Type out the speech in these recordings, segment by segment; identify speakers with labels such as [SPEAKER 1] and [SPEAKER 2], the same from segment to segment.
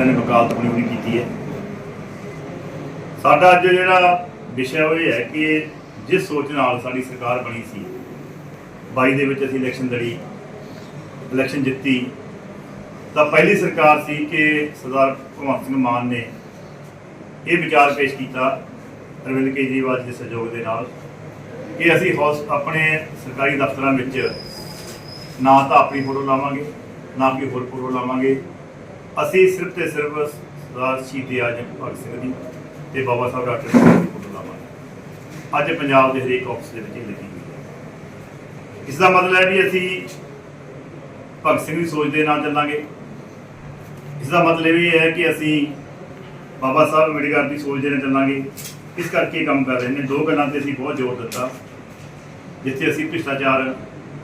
[SPEAKER 1] ਇਹਨਾਂ ਨੇ ਵਕਾਲਤ ਬਣਾਉਣੀ ਕੀਤੀ ਹੈ। ਸਾਡਾ ਅੱਜ ਜਿਹੜਾ ਵਿਸ਼ਾ ਉਹ ਇਹ ਹੈ ਕਿ ਜਿਸ ਸੋਚ ਨਾਲ ਸਾਡੀ ਸਰਕਾਰ ਬਣੀ ਸੀ 22 ਦੇ ਵਿੱਚ ਅਸੀਂ ਇਲੈਕਸ਼ਨ ਲੜੀ, ਇਲੈਕਸ਼ਨ ਜਿੱਤੀ, ਤਾਂ ਪਹਿਲੀ ਸਰਕਾਰ ਸੀ ਕਿ ਸਰਦਾਰ ਭਗਵੰਤ ਸਿੰਘ ਮਾਨ ਨੇ ਇਹ ਵਿਚਾਰ ਪੇਸ਼ ਕੀਤਾ ਅਰਵਿੰਦ ਕੇਜਰੀਵਾਲ ਜੀ ਦੇ ਸਹਿਯੋਗ ਦੇ ਨਾਲ ਕਿ ਅਸੀਂ ਹੌਸ ਆਪਣੇ ਸਰਕਾਰੀ ਦਫ਼ਤਰਾਂ ਵਿੱਚ ਨਾ ਤਾਂ ਆਪਣੀ ਫੋਟੋ ਲਾਵਾਂਗੇ, ਨਾ ਕੋਈ ਹੋਰ ਫੋਟੋ ਲਾਵਾਂਗੇ ਅਸੀਂ ਸਿਰਫ ਤੇ ਸਿਰਫ ਸਰਦਾਰ ਸ਼ਹੀਦ ਆਜਮ ਭਗਤ ਸਿੰਘ ਦੀ ਤੇ ਬਾਬਾ ਸਾਹਿਬ ਡਾਕਟਰ ਸਾਹਿਬ ਦੀ ਫੋਟੋ ਲਾਵਾਂਗੇ। ਅੱਜ ਪੰਜਾਬ ਦੇ ਹਰੇਕ ਆਫਿਸ ਦੇ ਵਿੱਚ ਇਹ ਲੱਗੀ ਹੋਈ ਹੈ। ਇਸ ਦਾ ਮਤਲਬ ਹੈ ਵੀ ਅਸੀਂ ਭਗਤ ਸਿੰਘ ਦੀ ਸੋਚ ਦੇ ਨਾਲ ਚੱਲਾਂਗੇ। ਇਸ ਦਾ ਮਤਲਬ ਇਹ ਹੈ ਕਿ ਅਸੀਂ ਬਾਬਾ ਸਾਹਿਬ ਅੰਬੇਡਕਰ ਦੀ ਸੋਚ ਦੇ ਨਾਲ ਚੱਲਾਂਗੇ। ਇਸ ਕਰਕੇ ਕੰਮ ਕਰ ਰਹੇ ਨੇ। ਦੋ ਗੱਲਾਂ ਤੇ ਅਸੀਂ ਬਹੁਤ ਜ਼ੋਰ ਦਿੱਤਾ, ਜਿੱਥੇ ਅਸੀਂ ਭ੍ਰਿਸ਼ਟਾਚਾਰ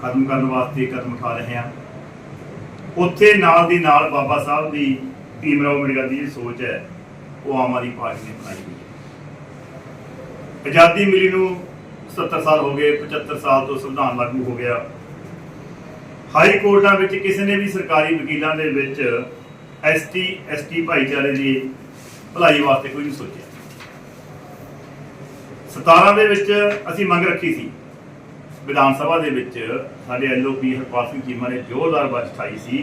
[SPEAKER 1] ਖਤਮ ਕਰਨ ਵਾਸਤੇ ਕਦਮ ਉਠਾ ਰਹੇ ਹਾਂ। ਉੱਥੇ ਨਾਲ ਦੀ ਨਾਲ ਬਾਬਾ ਸਾਹਿਬ ਦੀ ਭੀਮ ਰਾਓ ਅੰਬੇਡਕਰ ਦੀ ਜਿਹੜੀ ਸੋਚ ਹੈ, ਉਹ ਆਮ ਆਦਮੀ ਪਾਰਟੀ ਨੇ ਬਣਾਈ ਹੋਈ ਹੈ। ਆਜ਼ਾਦੀ ਮਿਲੀ ਨੂੰ 70 ਸਾਲ ਹੋ ਗਏ 75 ਸਾਲ ਤੋਂ ਸੰਵਿਧਾਨ ਲਾਗੂ ਹੋ ਗਿਆ। ਹਾਈ ਕੋਰਟਾਂ ਵਿੱਚ ਕਿਸੇ ਨੇ ਵੀ ਸਰਕਾਰੀ ਵਕੀਲਾਂ ਦੇ ਵਿੱਚ ਐਸਟੀ ਐਸਟੀ ਭਾਈਚਾਰੇ ਦੀ ਭਲਾਈ ਵਾਸਤੇ ਕੋਈ ਨਹੀਂ ਸੋਚਿਆ। 17 ਦੇ ਵਿੱਚ ਅਸੀਂ ਮੰਗ ਰੱਖੀ ਸੀ ਵਿਧਾਨ ਸਭਾ ਦੇ ਵਿੱਚ ਸਾਡੇ ਐਲਓਪੀ ਹਰਪਾਲ ਸਿੰਘ ਚੀਮਾ ਨੇ ਜ਼ੋਰਦਾਰ ਬਾਤ ਉਠਾਈ ਸੀ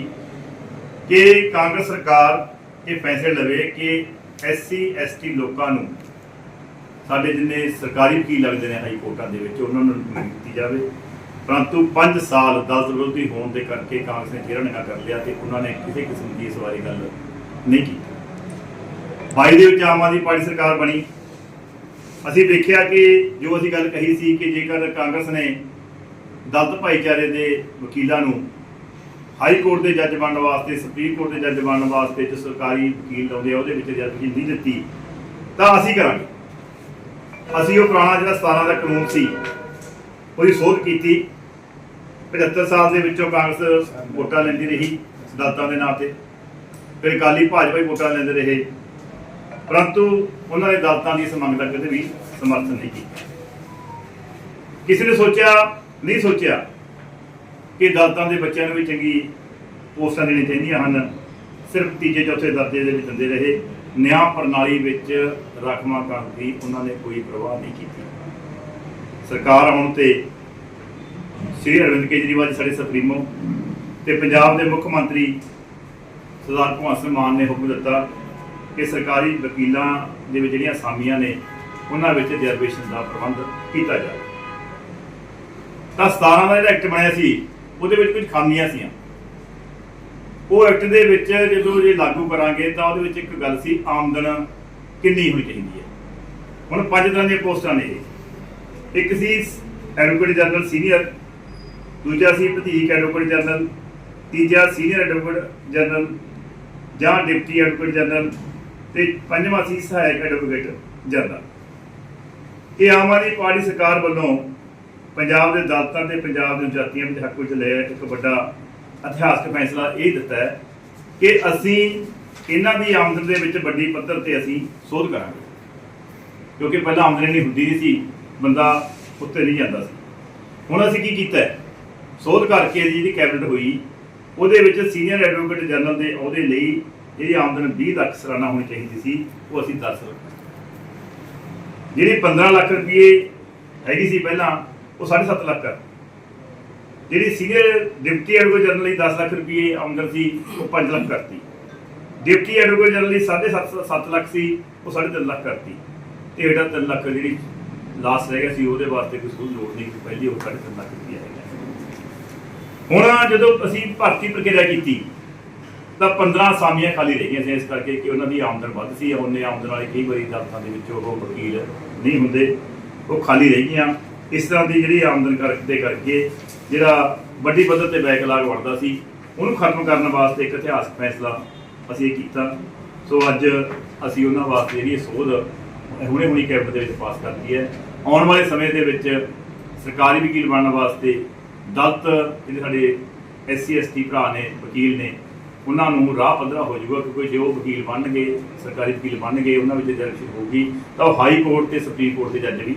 [SPEAKER 1] ਕਿ ਕਾਂਗਰਸ ਸਰਕਾਰ ਇਹ ਫੈਸਲੇ ਲਵੇ ਕਿ ਐਸਸੀ, ਐਸਟੀ ਲੋਕਾਂ ਨੂੰ ਸਾਡੇ ਜਿੰਨੇ ਸਰਕਾਰੀ ਵਕੀਲ ਲੱਗਦੇ ਨੇ ਹਾਈ ਕੋਰਟਾਂ ਦੇ ਵਿੱਚ, ਉਹਨਾਂ ਨੂੰ ਨਿਯੁਕਤੀ ਦਿੱਤੀ ਜਾਵੇ। ਪਰੰਤੂ 5 ਸਾਲ ਦਲਤ ਵਿਰੋਧੀ ਹੋਣ ਦੇ ਕਰਕੇ ਕਾਂਗਰਸ ਨੇ ਚਿਹਰਾ ਨਿਗਾ ਕਰ ਲਿਆ ਤੇ ਉਹਨਾਂ ਨੇ ਕਿਸੇ ਕਿਸਮ ਦੀ ਇਸ ਬਾਰੇ ਗੱਲ ਨਹੀਂ ਕੀਤੀ। ਬਾਈ ਦੇ ਵਿੱਚ ਆਮ ਆਦਮੀ ਪਾਰਟੀ ਸਰਕਾਰ ਬਣੀ। ਅਸੀਂ ਦੇਖਿਆ ਕਿ ਜੋ ਅਸੀਂ ਗੱਲ ਕਹੀ ਸੀ ਕਿ ਜੇਕਰ ਕਾਂਗਰਸ ਨੇ ਦਲਤ ਭਾਈਚਾਰੇ ਦੇ ਵਕੀਲਾਂ ਨੂੰ ਹਾਈ ਕੋਰਟ ਦੇ ਜੱਜ ਬਣਨ ਵਾਸਤੇ, ਸੁਪਰੀਮ ਕੋਰਟ ਦੇ ਜੱਜ ਬਣਨ ਵਾਸਤੇ ਜੋ ਸਰਕਾਰੀ ਵਕੀਲ ਲਾਉਂਦੇ ਆ, ਉਹਦੇ ਵਿੱਚ ਜੱਜ ਨਹੀਂ ਦਿੱਤੀ, ਤਾਂ ਅਸੀਂ ਕਰਾਂਗੇ। ਅਸੀਂ ਉਹ ਪੁਰਾਣਾ ਜਿਹੜਾ 17 ਦਾ ਕਾਨੂੰਨ ਸੀ, ਉਹਦੀ ਸੋਧ ਕੀਤੀ। 75 ਸਾਲ ਦੇ ਵਿੱਚੋਂ ਕਾਂਗਰਸ ਵੋਟਾਂ ਲੈਂਦੀ ਰਹੀ ਦਲਤਾਂ ਦੇ ਨਾਂ ਤੇ। ਫਿਰ ਅਕਾਲੀ ਭਾਜਪਾ ਹੀ ਵੋਟਾਂ ਲੈਂਦੇ ਰਹੇ। ਪਰੰਤੂ ਉਹਨਾਂ ਨੇ ਦਲਤਾਂ ਦੀ ਇਸ ਮੰਗ ਦਾ ਕਦੇ ਵੀ ਸਮਰਥਨ ਨਹੀਂ ਕੀਤਾ। ਕਿਸੇ ਨੇ ਸੋਚਿਆ ਨਹੀਂ ਸੋਚਿਆ ਕਿ ਦਲਤਾਂ ਦੇ ਬੱਚਿਆਂ ਨੂੰ ਵੀ ਚੰਗੀ ਪੋਸਟਾਂ ਦੇਣੀਆਂ ਚਾਹੀਦੀਆਂ ਹਨ। ਸਿਰਫ ਤੀਜੇ, ਚੌਥੇ ਦਰਜੇ ਦੇ ਵਿੱਚ ਦਿੰਦੇ ਰਹੇ। ਨਿਆਂ ਪ੍ਰਣਾਲੀ ਵਿੱਚ ਰਾਖਵਾਂ ਕਰਨ ਦੀ ਉਹਨਾਂ ਨੇ ਕੋਈ ਪ੍ਰਵਾਹ ਨਹੀਂ ਕੀਤੀ। ਸਰਕਾਰ ਆਉਣ ਤੇ ਸ੍ਰੀ ਅਰਵਿੰਦ ਕੇਜਰੀਵਾਲ ਜੀ ਸਾਡੇ ਸੁਪਰੀਮੋ ਤੇ ਪੰਜਾਬ ਦੇ ਮੁੱਖ ਮੰਤਰੀ ਸਰਦਾਰ ਭਗਵੰਤ ਸਿੰਘ ਮਾਨ ਨੇ ਹੁਕਮ ਦਿੱਤਾ ਕਿ ਸਰਕਾਰੀ ਵਕੀਲਾਂ ਦੇ ਵਿੱਚ ਜਿਹੜੀਆਂ ਅਸਾਮੀਆਂ ਨੇ, ਉਹਨਾਂ ਵਿੱਚ ਰਿਜ਼ਰਵੇਸ਼ਨ ਦਾ ਪ੍ਰਬੰਧ ਕੀਤਾ ਜਾਵੇ। ਤਾਂ 17 ਦਾ ਜਿਹੜਾ ਐਕਟ ਬਣਿਆ ਸੀ, ਉਹਦੇ ਵਿੱਚ ਕੁਝ ਖਾਮੀਆਂ ਸੀਆਂ। ਉਹ ਐਕਟ ਦੇ ਵਿੱਚ ਜਦੋਂ ਇਹ ਲਾਗੂ ਕਰਾਂਗੇ ਤਾਂ ਉਹਦੇ ਵਿੱਚ ਇੱਕ ਗੱਲ ਸੀ, ਆਮਦਨ ਕਿੰਨੀ ਹੋਣੀ ਚਾਹੀਦੀ ਹੈ। ਹੁਣ ਪੰਜ ਤਰ੍ਹਾਂ ਦੀਆਂ ਪੋਸਟਾਂ ਨੇ ਇੱਕ ਸੀ ਐਡਵੋਕੇਟ ਜਨਰਲ ਸੀਨੀਅਰ ਦੂਜਾ ਸੀ ਭਤੀਜ ਐਡਵੋਕੇਟ ਜਨਰਲ ਤੀਜਾ ਸੀਨੀਅਰ ਐਡਵੋਕੇਟ ਜਨਰਲ ਜਾਂ ਡਿਪਟੀ ਐਡਵੋਕੇਟ ਜਨਰਲ ਤੇ ਪੰਜਵਾਂ ਸੀ ਸਹਾਇਕ ਐਡਵੋਕੇਟ ਜਨਰਲ ਇਹ ਆਮ ਆਦਮੀ ਪਾਰਟੀ ਸਰਕਾਰ ਵੱਲੋਂ ਪੰਜਾਬ ਦੇ ਦਲਤਾਂ ਤੇ ਪੰਜਾਬ ਦੀਆਂ ਜਾਤੀਆਂ ਦੇ ਹੱਕ ਵਿੱਚ ਲਿਆ ਇੱਕ ਵੱਡਾ ਇਤਿਹਾਸਕ ਫੈਸਲਾ ਇਹ ਦਿੱਤਾ ਹੈ ਕਿ ਅਸੀਂ ਇਹਨਾਂ ਦੀ ਆਮਦਨ ਦੇ ਵਿੱਚ ਵੱਡੀ ਪੱਧਰ ਤੇ ਅਸੀਂ ਸੋਧ ਕਰਾਂਗੇ। ਕਿਉਂਕਿ ਪਹਿਲਾਂ ਆਮਦਨ ਨਹੀਂ ਹੁੰਦੀ ਨਹੀਂ ਸੀ, ਬੰਦਾ ਉੱਤੇ ਨਹੀਂ ਜਾਂਦਾ ਸੀ। ਹੁਣ ਅਸੀਂ ਕੀ ਕੀਤਾ ਸੋਧ ਕਰਕੇ ਜਿਹੜੀ ਕੈਬਨਿਟ ਹੋਈ, ਉਹਦੇ ਵਿੱਚ ਸੀਨੀਅਰ ਐਡਵੋਕੇਟ ਜਨਰਲ ਦੇ ਅਹੁਦੇ ਲਈ ਜਿਹੜੀ ਆਮਦਨ 20 ਲੱਖ ਸਾਲਾਨਾ ਹੋਣੀ ਚਾਹੀਦੀ ਸੀ, ਉਹ ਅਸੀਂ 10 ਲੱਖ ਜਿਹੜੀ 15 ਲੱਖ ਰੁਪਏ ਹੈਗੀ ਸੀ ਪਹਿਲਾਂ ਉਹ 7.5 ਲੱਖ ਕਰ ਜਿਹੜੀ ਸੀਨੀਅਰ ਡਿਪਟੀ ਐਡਵੋਕੇਟ ਜਨਰਲ ਲਈ 10 ਲੱਖ ਰੁਪਏ ਆਮਦਨ ਸੀ, ਉਹ 5 ਲੱਖ ਕਰਤੀ। ਡਿਪਟੀ ਐਡਵੋਕੇਟ ਜਨਰਲ ਲਈ 7.5 7 ਲੱਖ ਸੀ, ਉਹ 3.5 ਲੱਖ ਕਰਤੀ। ਤੇ ਜਿਹੜਾ 3 ਲੱਖ ਜਿਹੜੀ ਲਾਸਟ ਰਹਿ ਗਿਆ ਸੀ, ਉਹਦੇ ਵਾਸਤੇ ਕੋਈ ਸਹੂਲਤ ਲੋੜ ਨਹੀਂ ਸੀ ਪਹਿਲੀ ਉਹ 3.5 ਲੱਖ ਰੁਪਏ ਹੈਗਾ। ਹੁਣ ਜਦੋਂ ਅਸੀਂ ਭਰਤੀ ਪ੍ਰਕਿਰਿਆ ਕੀਤੀ, ਤਾਂ 15 ਅਸਾਮੀਆਂ ਖਾਲੀ ਰਹਿ ਗਈਆਂ ਸੀ, ਇਸ ਕਰਕੇ ਕਿ ਉਹਨਾਂ ਦੀ ਆਮਦਨ ਵੱਧ ਸੀ, ਉਹਨੇ ਆਮਦਨ ਵਾਲੇ ਕਈ ਵਾਰੀ ਦਫ਼ਤਰਾਂ ਦੇ ਵਿੱਚ ਉਹ ਵਕੀਲ ਨਹੀਂ ਹੁੰਦੇ, ਉਹ ਖਾਲੀ ਰਹਿ ਗਈਆਂ। ਇਸ ਤਰ੍ਹਾਂ ਦੀ ਜਿਹੜੀ ਆਮਦਨ ਕਰਕੇ ਕਰਕੇ ਜਿਹੜਾ ਵੱਡੀ ਪੱਧਰ ਤੇ ਬੈਕਲਾਗ ਵੜਦਾ ਸੀ, ਉਹਨੂੰ ਖਤਮ ਕਰਨ ਵਾਸਤੇ ਇੱਕ ਇਤਿਹਾਸਕ ਫੈਸਲਾ ਅਸੀਂ ਇਹ ਕੀਤਾ। ਸੋ ਅੱਜ ਅਸੀਂ ਉਹਨਾਂ ਵਾਸਤੇ ਜਿਹੜੀ ਇਹ ਸੋਧ ਹੁਣੇ ਹੁਣੀ ਕੈਬਨਿਟ ਦੇ ਵਿੱਚ ਪਾਸ ਕਰਤੀ ਹੈ। ਆਉਣ ਵਾਲੇ ਸਮੇਂ ਦੇ ਵਿੱਚ ਸਰਕਾਰੀ ਵਕੀਲ ਬਣਨ ਵਾਸਤੇ ਦਲਤ ਜਿਹੜੇ ਸਾਡੇ ਐਸਸੀ ਐਸਟੀ ਭਰਾ ਨੇ, ਵਕੀਲ ਨੇ, ਉਹਨਾਂ ਨੂੰ ਰਾਹ ਪੱਧਰਾ ਹੋ ਜਾਊਗਾ ਕਿਉਂਕਿ ਜੇ ਉਹ ਵਕੀਲ ਬਣਨਗੇ, ਸਰਕਾਰੀ ਵਕੀਲ ਬਣਨਗੇ, ਉਹਨਾਂ ਵਿੱਚ ਜਰਸ਼ਨ ਹੋਊਗੀ ਤਾਂ ਉਹ ਹਾਈ ਕੋਰਟ ਤੇ ਸੁਪਰੀਮ ਕੋਰਟ ਦੇ ਜੱਜ ਵੀ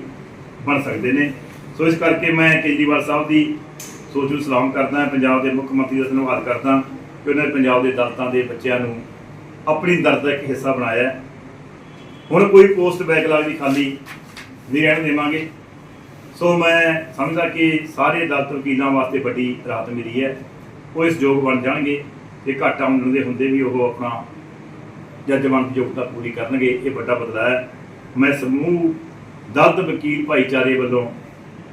[SPEAKER 1] ਬਣ ਸਕਦੇ ਨੇ। ਸੋ ਇਸ ਕਰਕੇ ਮੈਂ ਕੇਜਰੀਵਾਲ ਸਾਹਿਬ ਦੀ ਸੋਚ ਨੂੰ ਸਲਾਮ ਕਰਦਾ ਹਾਂ, ਪੰਜਾਬ ਦੇ ਮੁੱਖ ਮੰਤਰੀ ਦਾ ਧੰਨਵਾਦ ਕਰਦਾ ਕਿ ਉਹਨਾਂ ਨੇ ਪੰਜਾਬ ਦੇ ਦਲਤਾਂ ਦੇ ਬੱਚਿਆਂ ਨੂੰ ਆਪਣੀ ਦਰਦ ਦਾ ਇੱਕ ਹਿੱਸਾ ਬਣਾਇਆ ਹੁਣ ਕੋਈ ਪੋਸਟ ਬੈਕਲਾਗ ਦੀ ਖਾਲੀ ਨਹੀਂ ਰਹਿਣ ਦੇਵਾਂਗੇ। ਸੋ ਮੈਂ ਸਮਝਦਾ ਕਿ ਸਾਰੇ ਦਲਤ ਵਕੀਲਾਂ ਵਾਸਤੇ ਵੱਡੀ ਰਾਹਤ ਮਿਲੀ ਹੈ। ਉਹ ਇਸ ਯੋਗ ਬਣ ਜਾਣਗੇ ਤੇ ਘਾਟਾ ਆਮਦਨ ਦੇ ਹੁੰਦੇ ਵੀ ਉਹ ਆਪਣਾ ਜੱਜਮੰਤ ਯੋਗਤਾ ਪੂਰੀ ਕਰਨਗੇ, ਇਹ ਵੱਡਾ ਬਦਲਾਅ ਹੈ। ਮੈਂ ਸਮੂਹ ਦਲਤ ਵਕੀਲ ਭਾਈਚਾਰੇ ਵੱਲੋਂ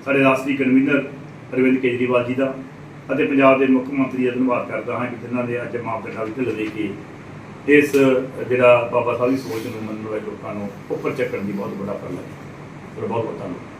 [SPEAKER 1] ਸਾਡੇ ਰਾਸ਼ਟਰੀ ਕਨਵੀਨਰ ਅਰਵਿੰਦ ਕੇਜਰੀਵਾਲ ਜੀ ਦਾ ਅਤੇ ਪੰਜਾਬ ਦੇ ਮੁੱਖ ਮੰਤਰੀ ਦਾ ਧੰਨਵਾਦ ਕਰਦਾ ਹਾਂ ਕਿ ਜਿਨ੍ਹਾਂ ਨੇ ਅੱਜ ਮਾਪਦੰਡਾਂ ਵਿੱਚ ਢਿੱਲ ਦੇ ਕੇ ਇਸ, ਜਿਹੜਾ ਬਾਬਾ ਸਾਹਿਬ ਦੀ ਸੋਚ ਨੂੰ ਮੰਨਣ ਵਾਲੇ ਲੋਕਾਂ ਨੂੰ ਉੱਪਰ ਚੱਕਣ ਦੀ ਬਹੁਤ ਬੜਾ ਉਪਰਾਲਾ ਹੈ। ਬਹੁਤ ਬਹੁਤ ਧੰਨਵਾਦ।